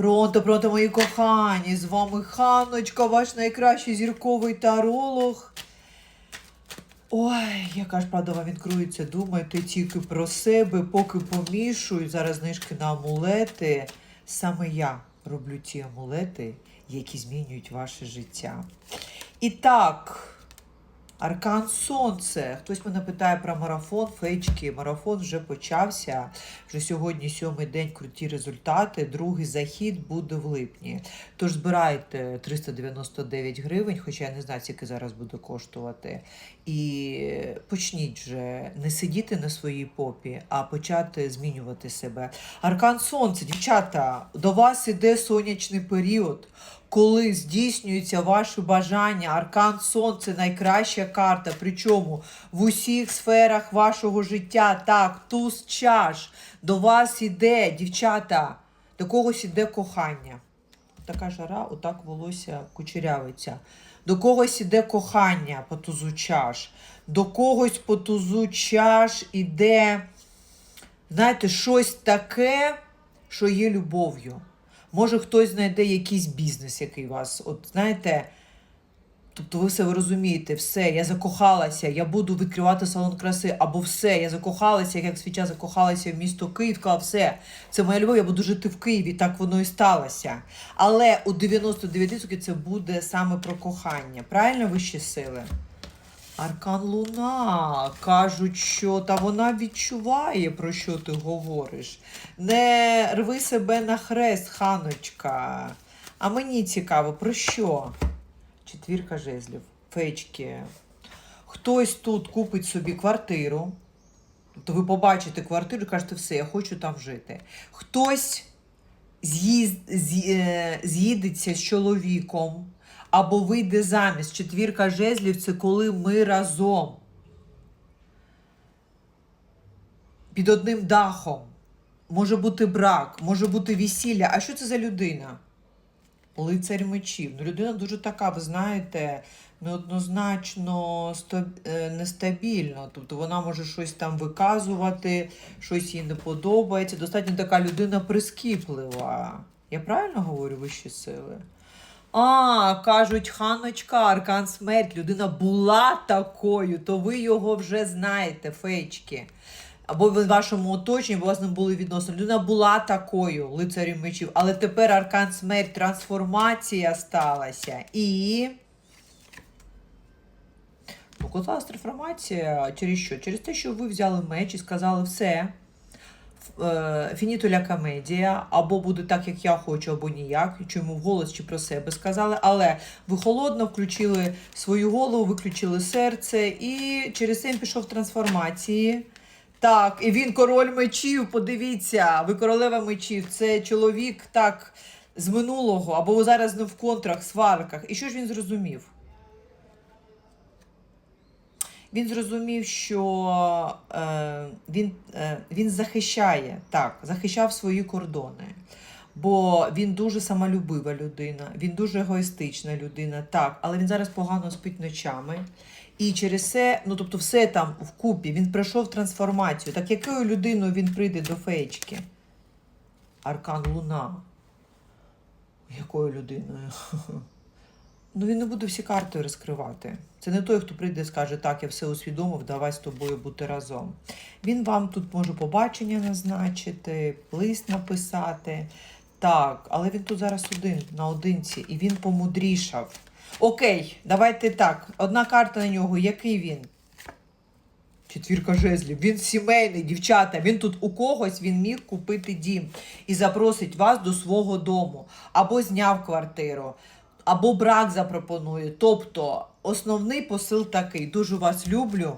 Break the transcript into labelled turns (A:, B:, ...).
A: Пронто, пронто, мої кохані! З вами Ханочка, ваш найкращий зірковий таролог. Ой, яка ж правда вам відкриється, думайте тільки про себе, поки помішую. Зараз знижки на амулети. Саме я роблю ті амулети, які змінюють ваше життя. І так, Аркан Сонце. Хтось мене питає про марафон, фейчки. Марафон вже почався. Вже сьогодні сьомий день круті результати. Другий захід буде в липні. Тож збирайте 399 гривень, хоча я не знаю, скільки зараз буде коштувати. І почніть вже не сидіти на своїй попі, а почати змінювати себе. Аркан Сонце, дівчата, до вас іде сонячний період коли здійснюються ваші бажання, аркан сонце найкраща карта. Причому в усіх сферах вашого життя. Так, туз чаш. До вас іде, дівчата, до когось іде кохання. Така жара, отак волосся кучерявиться. До когось іде кохання по тузу чаш. До когось по тузу чаш іде, знаєте, щось таке, що є любов'ю. Може, хтось знайде якийсь бізнес, який вас, от знаєте, тобто ви все розумієте, все, я закохалася, я буду відкривати салон краси, або все, я закохалася, як свіча закохалася в місто Київ, сказала, все, це моя любов, я буду жити в Києві, так воно і сталося. Але у 99% це буде саме про кохання. Правильно вищі сили? Аркан Луна кажуть, що та вона відчуває, про що ти говориш. Не рви себе на хрест, ханочка. А мені цікаво, про що? Четвірка жезлів, фечки. Хтось тут купить собі квартиру. Тобто ви побачите квартиру і кажете, все, я хочу там жити. Хтось е, з'їдеться з чоловіком або вийде замість. Четвірка жезлів це коли ми разом. Під одним дахом. Може бути брак, може бути весілля. А що це за людина? Лицарь мечів. Ну, людина дуже така, ви знаєте, неоднозначно е, нестабільна. Тобто вона може щось там виказувати, щось їй не подобається. Достатньо така людина прискіплива. Я правильно говорю вищі сили? А, кажуть, ханочка, аркан смерть, людина була такою, то ви його вже знаєте, фейчки. Або в вашому оточенні, бо у вас не були відносини. Людина була такою, лицарем мечів, але тепер аркан смерть, трансформація сталася. І. Ну, коли трансформація через що? Через те, що ви взяли меч і сказали все. Е, Фінітуля комедія, або буде так, як я хочу, або ніяк, чому вголос чи про себе сказали. Але ви холодно включили свою голову, виключили серце, і через це він пішов в трансформації. Так, і він король мечів. Подивіться, ви королева мечів. Це чоловік так з минулого, або зараз не в контрах, сварках. І що ж він зрозумів? Він зрозумів, що е, він, е, він захищає, так, захищав свої кордони. Бо він дуже самолюбива людина, він дуже егоїстична людина, так, але він зараз погано спить ночами. І через це, ну тобто, все там вкупі, він пройшов трансформацію. Так якою людиною він прийде до феєчки? Аркан Луна. Якою людиною? Ну, він не буде всі карти розкривати. Це не той, хто прийде і скаже, так, я все усвідомив, давай з тобою бути разом. Він вам тут може побачення назначити, лист написати. Так, але він тут зараз один, наодинці, і він помудрішав. Окей, давайте так. Одна карта на нього, який він? Четвірка жезлів. Він сімейний, дівчата. Він тут у когось він міг купити дім і запросить вас до свого дому, або зняв квартиру, або брак запропонує. Тобто, основний посил такий: дуже вас люблю.